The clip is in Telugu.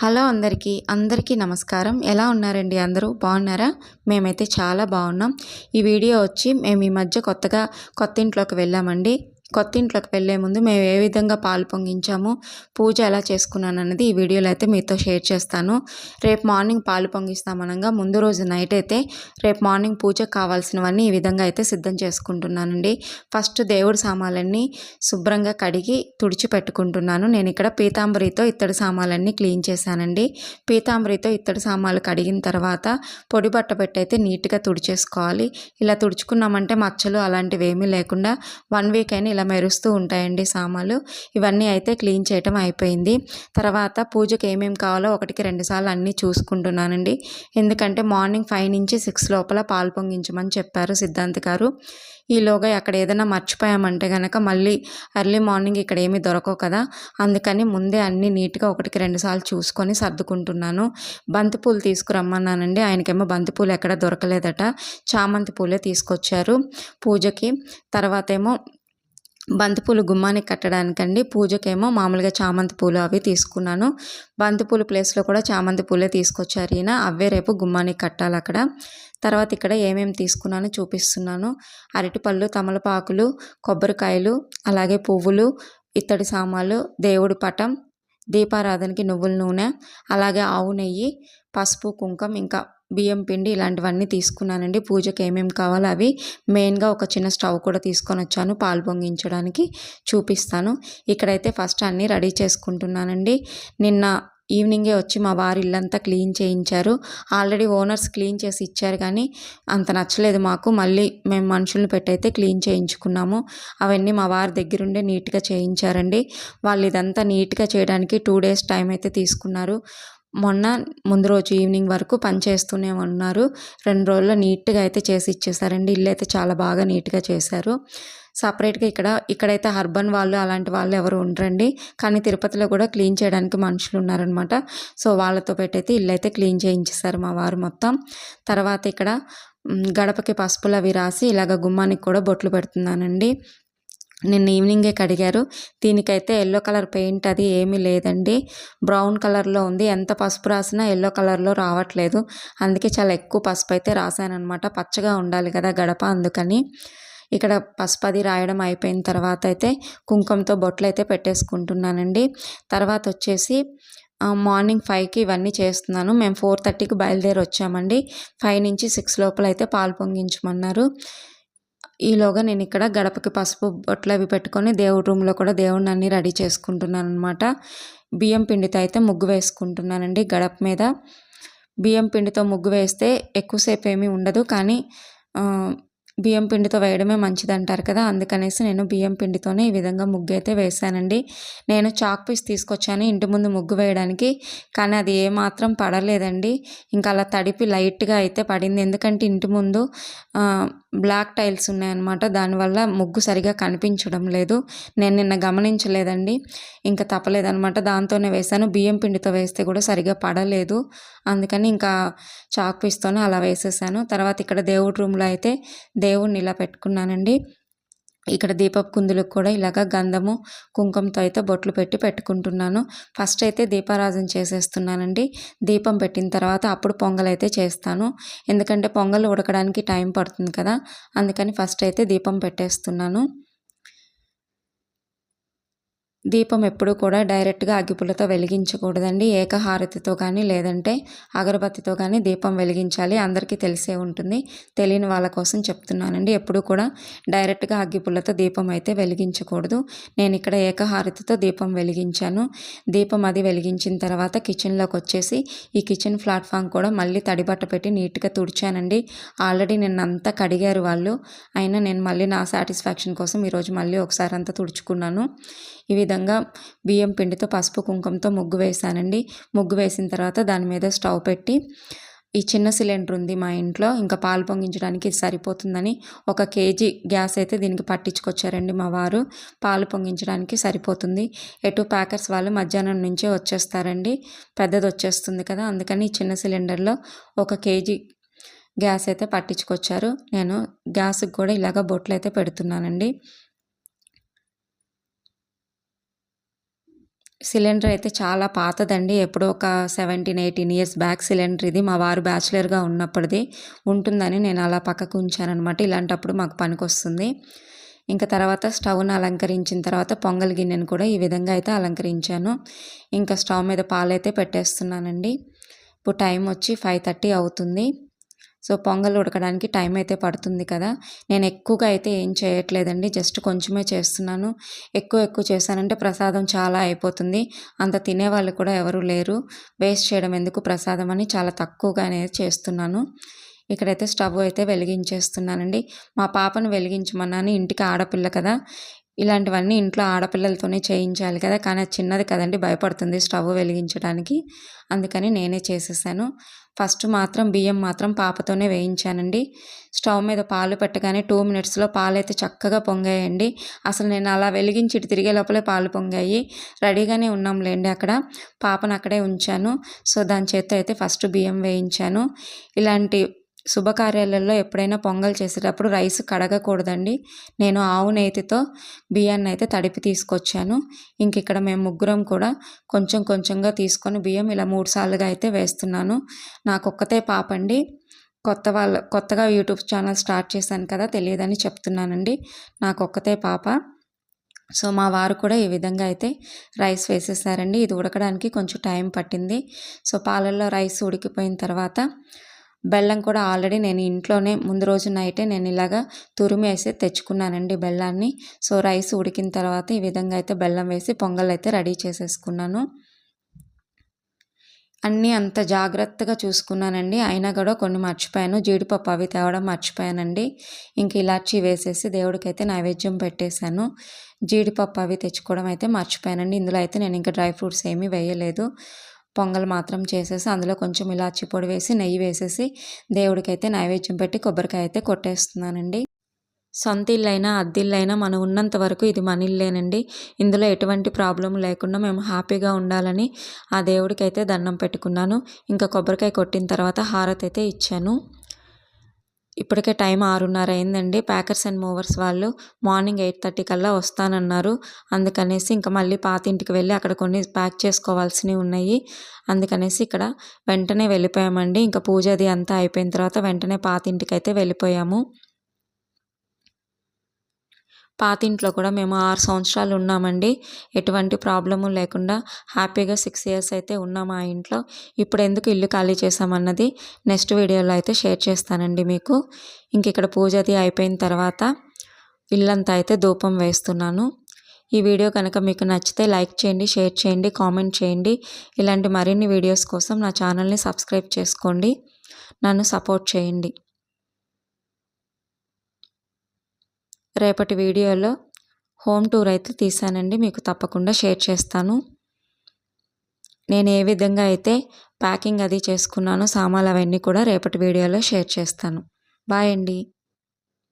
హలో అందరికీ అందరికీ నమస్కారం. ఎలా ఉన్నారండి అందరూ? బాగున్నారా? మేమైతే చాలా బాగున్నాం. ఈ వీడియో వచ్చి మేము ఈ మధ్య కొత్తగా కొత్త ఇంట్లోకి వెళ్ళామండి. కొత్త ఇంట్లోకి వెళ్ళే ముందు మేము ఏ విధంగా పాలు పొంగించాము పూజ ఎలా చేసుకున్నాను అన్నది ఈ వీడియోలో అయితే మీతో షేర్ చేస్తాను. రేపు మార్నింగ్ పాలు పొంగిస్తామనగా ముందు రోజు నైట్ అయితే రేపు మార్నింగ్ పూజకు కావాల్సినవన్నీ ఈ విధంగా అయితే సిద్ధం చేసుకుంటున్నానండి. ఫస్ట్ దేవుడి సామాన్లన్నీ శుభ్రంగా కడిగి తుడిచి పెట్టుకుంటున్నాను. నేను ఇక్కడ పీతాంబరితో ఇత్తడి సామాన్లన్నీ క్లీన్ చేశానండి. పీతాంబరితో ఇత్తడి సామాన్లు కడిగిన తర్వాత పొడి బట్ట పెట్టి అయితే నీట్గా తుడిచేసుకోవాలి. ఇలా తుడుచుకున్నామంటే మచ్చలు అలాంటివి ఏమీ లేకుండా వన్ వీక్ అయినా ఇలా మెరుస్తూ ఉంటాయండి సామాలు ఇవన్నీ అయితే క్లీన్ చేయటం అయిపోయింది. తర్వాత పూజకి ఏమేమి కావాలో ఒకటికి రెండు సార్లు అన్నీ చూసుకుంటున్నానండి. ఎందుకంటే మార్నింగ్ ఫైవ్ నుంచి సిక్స్ లోపల పాలు పొంగించమని చెప్పారు సిద్ధాంత్ గారు. ఈలోగా అక్కడ ఏదైనా మర్చిపోయామంటే కనుక మళ్ళీ ఎర్లీ మార్నింగ్ ఇక్కడ ఏమీ దొరకవు కదా. అందుకని ముందే అన్నీ నీట్గా ఒకటికి రెండుసార్లు చూసుకొని సర్దుకుంటున్నాను. బంతిపూలు తీసుకురమ్మన్నానండి. ఆయనకేమో బంతిపూలు ఎక్కడ దొరకలేదట. చామంతి పూలే తీసుకొచ్చారు పూజకి. తర్వాత ఏమో బంతిపూలు గుమ్మానికి కట్టడానికండి. పూజకేమో మామూలుగా చామంతి పూలు అవి తీసుకున్నాను. బంతిపూలు ప్లేస్లో కూడా చామంతి పూలే తీసుకొచ్చారు ఈయన. అవే రేపు గుమ్మానికి కట్టాలి అక్కడ. తర్వాత ఇక్కడ ఏమేమి తీసుకున్నానో చూపిస్తున్నాను. అరటిపళ్ళు తమలపాకులు కొబ్బరికాయలు అలాగే పువ్వులు ఇత్తడి సామాన్లు దేవుడి పటం దీపారాధనకి నువ్వుల నూనె అలాగే ఆవు నెయ్యి పసుపు కుంకం ఇంకా బియ్యం పిండి ఇలాంటివన్నీ తీసుకున్నానండి. పూజకి ఏమేమి కావాలో అవి మెయిన్గా ఒక చిన్న స్టవ్ కూడా తీసుకొని వచ్చాను పాలు పొంగించడానికి. చూపిస్తాను. ఇక్కడైతే ఫస్ట్ అన్నీ రెడీ చేసుకుంటున్నానండి. నిన్న ఈవినింగే వచ్చి మా వారి ఇల్లంతా క్లీన్ చేయించారు. ఆల్రెడీ ఓనర్స్ క్లీన్ చేసి ఇచ్చారు కానీ అంత నచ్చలేదు మాకు. మళ్ళీ మేము మనుషులను పెట్టయితే క్లీన్ చేయించుకున్నాము. అవన్నీ మా వారి దగ్గరుండే నీట్గా చేయించారండి. వాళ్ళు ఇదంతా నీట్గా చేయడానికి టూ డేస్ టైం అయితే తీసుకున్నారు. మొన్న ముందు రోజు ఈవినింగ్ వరకు పని చేస్తూనే ఉన్నారు. రెండు రోజుల్లో నీట్గా అయితే చేసి ఇచ్చేసారండి. ఇల్లు అయితే చాలా బాగా నీట్గా చేశారు. సపరేట్గా ఇక్కడ ఇక్కడైతే హర్బన్ వాళ్ళు అలాంటి వాళ్ళు ఎవరు ఉండరండి. కానీ తిరుపతిలో కూడా క్లీన్ చేయడానికి మనుషులు ఉన్నారనమాట సో వాళ్ళతో పెట్టయితే ఇల్లు అయితే క్లీన్ చేయించేశారు మా వారు మొత్తం. తర్వాత ఇక్కడ గడపకి పసుపులు అవి రాసి ఇలాగ గుమ్మానికి కూడా బొట్లు పెడుతున్నానండి. నిన్న ఈవినింగే కడిగారు. దీనికైతే ఎల్లో కలర్ పెయింట్ అది ఏమీ లేదండి. బ్రౌన్ కలర్లో ఉంది. ఎంత పసుపు రాసినా ఎల్లో కలర్లో రావట్లేదు. అందుకే చాలా ఎక్కువ పసుపు అయితే రాశానమాట పచ్చగా ఉండాలి కదా గడప అందుకని. ఇక్కడ పసుపు అది రాయడం అయిపోయిన తర్వాత అయితే కుంకుమతో బొట్లు అయితే పెట్టేసుకుంటున్నానండి. తర్వాత వచ్చేసి మార్నింగ్ ఫైవ్కి ఇవన్నీ చేస్తున్నాను. మేము ఫోర్ థర్టీకి బయలుదేరి వచ్చామండి. ఫైవ్ నుంచి సిక్స్ లోపల అయితే పాలు పొంగించమన్నారు. ఈలోగా నేను ఇక్కడ గడపకి పసుపు బొట్లు అవి పెట్టుకొని దేవుడి రూమ్లో కూడా దేవుడిని అన్నీ రెడీ చేసుకుంటున్నాను అనమాట బియ్యం పిండితో అయితే ముగ్గు వేసుకుంటున్నానండి గడప మీద. బియ్యం పిండితో ముగ్గు వేస్తే ఎక్కువసేపు ఏమీ ఉండదు కానీ బియ్యం పిండితో వేయడమే మంచిది అంటారు కదా అందుకనేసి నేను బియ్యం పిండితోనే ఈ విధంగా ముగ్గు అయితే వేసానండి నేను చాక్ పీస్ తీసుకొచ్చాను ఇంటి ముందు ముగ్గు వేయడానికి కానీ అది ఏమాత్రం పడలేదండి. ఇంకా అలా తడిపి లైట్గా అయితే పడింది. ఎందుకంటే ఇంటి ముందు బ్లాక్ టైల్స్ ఉన్నాయన్నమాట. దానివల్ల ముగ్గు సరిగా కనిపించడం లేదు. నేను నిన్న గమనించలేదండి. ఇంకా తప్పలేదనమాట దాంతోనే వేసాను బియ్యం పిండితో వేస్తే కూడా సరిగా పడలేదు. అందుకని ఇంకా చాక్ పీస్తోనే అలా వేసేసాను. తర్వాత ఇక్కడ దేవుడి రూమ్లో అయితే దేవుడిని ఇలా పెట్టుకున్నానండి. ఇక్కడ దీపపు కుందులకు కూడా ఇలాగ గంధము కుంకుమతో అయితే బొట్లు పెట్టి పెట్టుకుంటున్నాను. ఫస్ట్ అయితే దీపారాధన చేసేస్తున్నానండి. దీపం పెట్టిన తర్వాత అప్పుడు పొంగల్ అయితే చేస్తాను. ఎందుకంటే పొంగల్ ఉడకడానికి టైం పడుతుంది కదా అందుకని ఫస్ట్ అయితే దీపం పెట్టేస్తున్నాను. దీపం ఎప్పుడూ కూడా డైరెక్ట్గా అగ్గిపుల్లతో వెలిగించకూడదండి. ఏకహారతితో కానీ లేదంటే అగరబత్తితో కానీ దీపం వెలిగించాలి. అందరికీ తెలిసే ఉంటుంది. తెలియని వాళ్ళ కోసం చెప్తున్నానండి. ఎప్పుడూ కూడా డైరెక్ట్గా అగ్గిపుల్లతో దీపం అయితే వెలిగించకూడదు. నేను ఇక్కడ ఏకహారతితో దీపం వెలిగించాను. దీపం అది వెలిగించిన తర్వాత కిచెన్లోకి వచ్చేసి ఈ కిచెన్ ప్లాట్ఫామ్ కూడా మళ్ళీ తడిబట్ట పెట్టి నీట్గా తుడిచానండి. ఆల్రెడీ నిన్నంతా కడిగారు వాళ్ళు. అయినా నేను మళ్ళీ నా సాటిస్ఫాక్షన్ కోసం ఈరోజు మళ్ళీ ఒకసారి అంతా తుడుచుకున్నాను. ఈ విధంగా బియ్యం పిండితో పసుపు కుంకుమతో ముగ్గు వేసానండి ముగ్గు వేసిన తర్వాత దాని మీద స్టవ్ పెట్టి ఈ చిన్న సిలిండర్ ఉంది మా ఇంట్లో ఇంకా పాలు పొంగించడానికి సరిపోతుందని ఒక కేజీ గ్యాస్ అయితే దీనికి పట్టించుకొచ్చారండి మా వారు. పాలు పొంగించడానికి సరిపోతుంది. ఎటు ప్యాకర్స్ వాళ్ళు మధ్యాహ్నం నుంచే వచ్చేస్తారండి. పెద్దది వచ్చేస్తుంది కదా అందుకని ఈ చిన్న సిలిండర్లో ఒక కేజీ గ్యాస్ అయితే పట్టించుకొచ్చారు. నేను గ్యాస్కి కూడా ఇలాగ బొట్లు అయితే పెడుతున్నానండి. సిలిండర్ అయితే చాలా పాతదండి. ఎప్పుడో ఒక seventeen eighteen years back cylinder ఇది. మా వారు బ్యాచిలర్గా ఉన్నప్పటిది ఉంటుందని నేను అలా పక్కకు ఉంచానమాట ఇలాంటప్పుడు మాకు పనికొస్తుంది. ఇంకా తర్వాత స్టవ్ను అలంకరించిన తర్వాత పొంగల్ గిన్నెను కూడా ఈ విధంగా అయితే అలంకరించాను. ఇంకా స్టవ్ మీద పాలైతే పెట్టేస్తున్నానండి. ఇప్పుడు టైం వచ్చి ఫైవ్ థర్టీ అవుతుంది. సో పొంగల్ ఉడకడానికి టైం అయితే పడుతుంది కదా. నేను ఎక్కువగా అయితే ఏం చేయట్లేదండి. జస్ట్ కొంచెమే చేస్తున్నాను. ఎక్కువ ఎక్కువ చేశానంటే ప్రసాదం చాలా అయిపోతుంది. అంత తినేవాళ్ళు కూడా ఎవరు లేరు. వేస్ట్ చేయడం ఎందుకు ప్రసాదం అని చాలా తక్కువగానే చేస్తున్నాను. ఇక్కడైతే స్టవ్ అయితే వెలిగించేస్తున్నానండి. మా పాపను వెలిగించమన్నాను. ఇంటికి ఆడపిల్ల కదా. ఇలాంటివన్నీ ఇంట్లో ఆడపిల్లలతోనే చేయించాలి కదా. కానీ అది చిన్నది కదండి. భయపడుతుంది స్టవ్ వెలిగించడానికి. అందుకని నేనే చేసేసాను. ఫస్ట్ మాత్రం బియ్యం మాత్రం పాపతోనే వేయించానండి. స్టవ్ మీద పాలు పెట్టగానే టూ మినిట్స్లో పాలు అయితే చక్కగా పొంగాయండి. అసలు నేను అలా వెలిగించి ఇటు తిరిగే లోపలే పాలు పొంగాయి. రెడీగానే ఉన్నాంలేండి అక్కడ. పాపను అక్కడే ఉంచాను. సో దాని చేత అయితే ఫస్ట్ బియ్యం వేయించాను. ఇలాంటి శుభకార్యాలలో ఎప్పుడైనా పొంగల్ చేసేటప్పుడు రైస్ కడగకూడదండి. నేను ఆవు నేతితో బియ్యాన్ని అయితే తడిపి తీసుకొచ్చాను. ఇంక ఇక్కడ మేము ముగ్గురం కూడా కొంచెం కొంచెంగా తీసుకొని బియ్యం ఇలా మూడు సార్లుగా అయితే వేస్తున్నాను. నాకు ఒక్కతే పాపండి కొత్త వాళ్ళ కొత్తగా యూట్యూబ్ ఛానల్ స్టార్ట్ చేశాను కదా తెలియదని చెప్తున్నానండి. నాకు ఒక్కతే పాప. సో మా వారు కూడా ఈ విధంగా అయితే రైస్ వేసేసారండి. ఇది ఉడకడానికి కొంచెం టైం పట్టింది. సో పాలల్లో రైస్ ఉడికిపోయిన తర్వాత బెల్లం కూడా ఆల్రెడీ నేను ఇంట్లోనే ముందు రోజు నైటే నేను ఇలాగా తురిమి వేసి తెచ్చుకున్నానండి బెల్లాన్ని. సో రైస్ ఉడికిన తర్వాత ఈ విధంగా అయితే బెల్లం వేసి పొంగల్ అయితే రెడీ చేసేసుకున్నాను. అన్నీ అంత జాగ్రత్తగా చూసుకున్నానండి. అయినా కూడా కొన్ని మర్చిపోయాను. జీడిపప్పు అవి తేవడం మర్చిపోయానండి. ఇంక ఇలాచి వేసేసి దేవుడికైతే నైవేద్యం పెట్టేశాను. జీడిపప్పు అవి తెచ్చుకోవడం అయితే మర్చిపోయానండి. ఇందులో అయితే నేను ఇంకా డ్రై ఫ్రూట్స్ ఏమీ వేయలేదు. పొంగల్ మాత్రం చేసేసి అందులో కొంచెం ఇలాచి పొడి వేసి నెయ్యి వేసేసి దేవుడికైతే నైవేద్యం పెట్టి కొబ్బరికాయ అయితే కొట్టేస్తున్నానండి. సొంత ఇల్లైనా అద్దిల్లైనా మనం ఉన్నంత వరకు ఇది మన ఇల్లేనండి. ఇందులో ఎటువంటి ప్రాబ్లం లేకుండా మేము హ్యాపీగా ఉండాలని ఆ దేవుడికైతే దండం పెట్టుకున్నాను. ఇంకా కొబ్బరికాయ కొట్టిన తర్వాత హారతి అయితే ఇచ్చాను. ఇప్పటికే టైం ఆరున్నర అయిందండి. ప్యాకర్స్ అండ్ మూవర్స్ వాళ్ళు మార్నింగ్ ఎయిట్ థర్టీ కల్లా వస్తానన్నారు. అందుకనేసి ఇంకా మళ్ళీ పాతింటికి వెళ్ళి అక్కడ కొన్ని ప్యాక్ చేసుకోవాల్సినవి ఉన్నాయి. అందుకనేసి ఇక్కడ వెంటనే వెళ్ళిపోయామండి. ఇంకా పూజ అది అంతా అయిపోయిన తర్వాత వెంటనే పాతింటికి అయితే వెళ్ళిపోయాము. పాతింట్లో కూడా మేము ఆరు సంవత్సరాలు ఉన్నామండి. ఎటువంటి ప్రాబ్లము లేకుండా హ్యాపీగా సిక్స్ ఇయర్స్ అయితే ఉన్నాము ఆ ఇంట్లో. ఇప్పుడు ఎందుకు ఇల్లు ఖాళీ చేసామన్నది నెక్స్ట్ వీడియోలో అయితే షేర్ చేస్తానండి మీకు. ఇంక ఇక్కడ పూజ అది అయిపోయిన తర్వాత ఇల్లంతా అయితే ధూపం వేస్తున్నాను. ఈ వీడియో కనుక మీకు నచ్చితే లైక్ చేయండి షేర్ చేయండి కామెంట్ చేయండి. ఇలాంటి మరిన్ని వీడియోస్ కోసం నా ఛానల్ని సబ్స్క్రైబ్ చేసుకోండి. నన్ను సపోర్ట్ చేయండి. రేపటి వీడియోలో హోమ్ టూర్ అయితే తీసానండి మీకు తప్పకుండా షేర్ చేస్తాను. నేను ఏ విధంగా అయితే ప్యాకింగ్ అది చేసుకున్నానో సామాన్లు అవన్నీ కూడా రేపటి వీడియోలో షేర్ చేస్తాను. బాయ్ అండి.